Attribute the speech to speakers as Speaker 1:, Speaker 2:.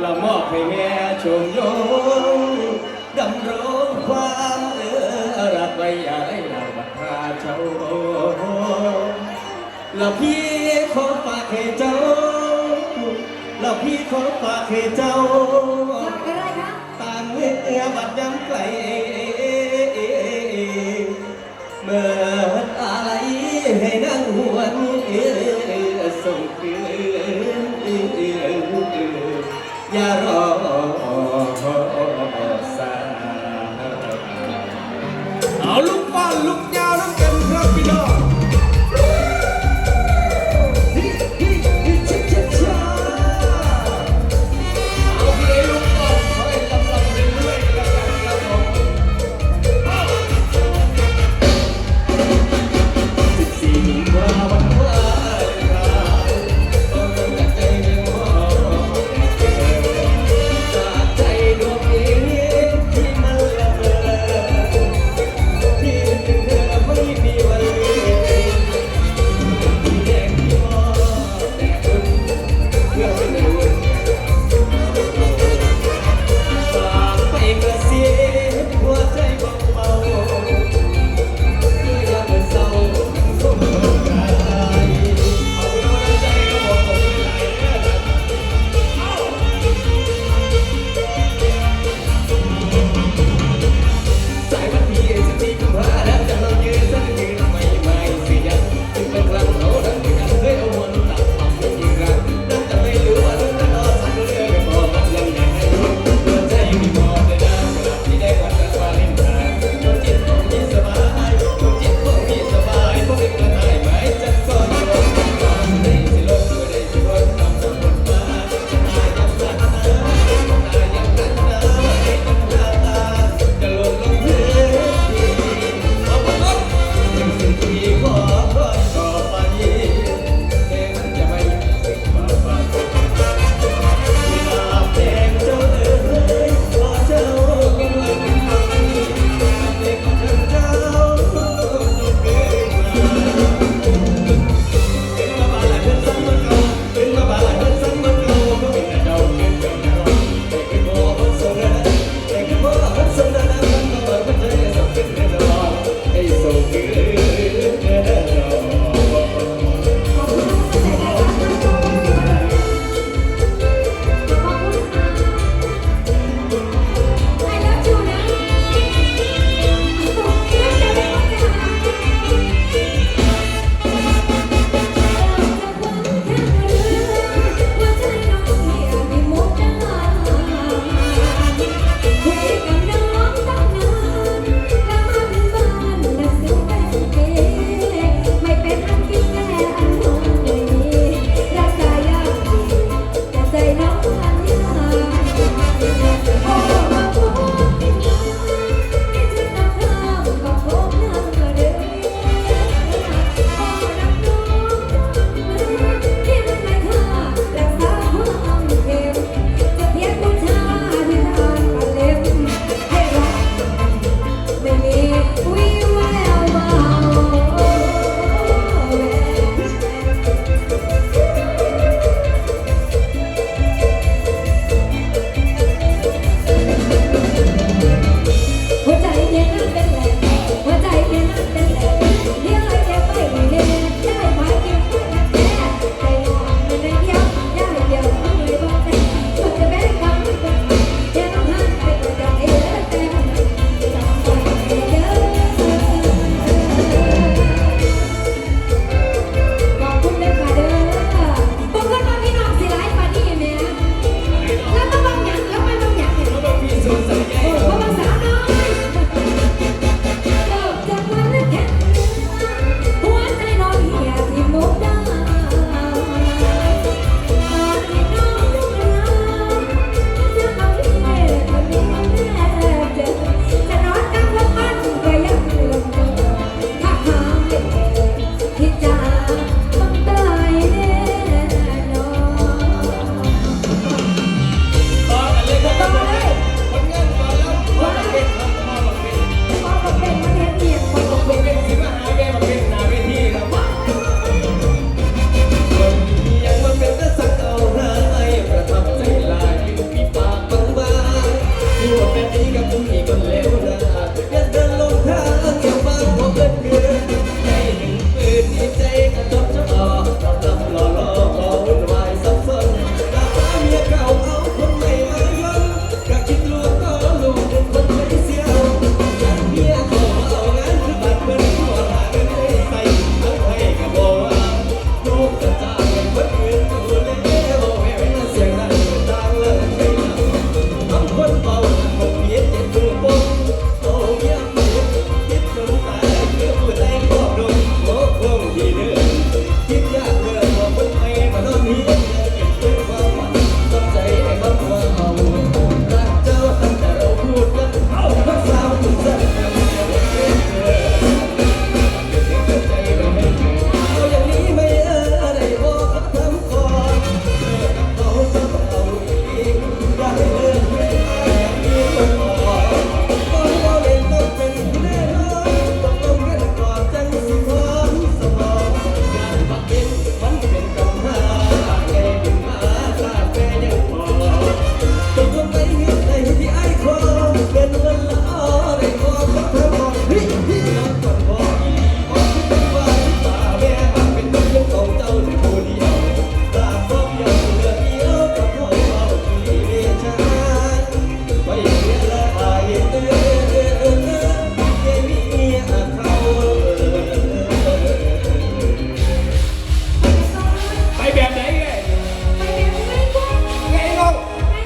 Speaker 1: เรามอบให้แม่ชมยงดำรงความเออรักไว้อย่าให้เราบัตราเจ้าละพี่ขอฝากให้เจ้าละพี่ขอฝากให้เจ้าตามเวทเอบัดย้ำไกลเมื่ออะไรให้นั่งหัวนี้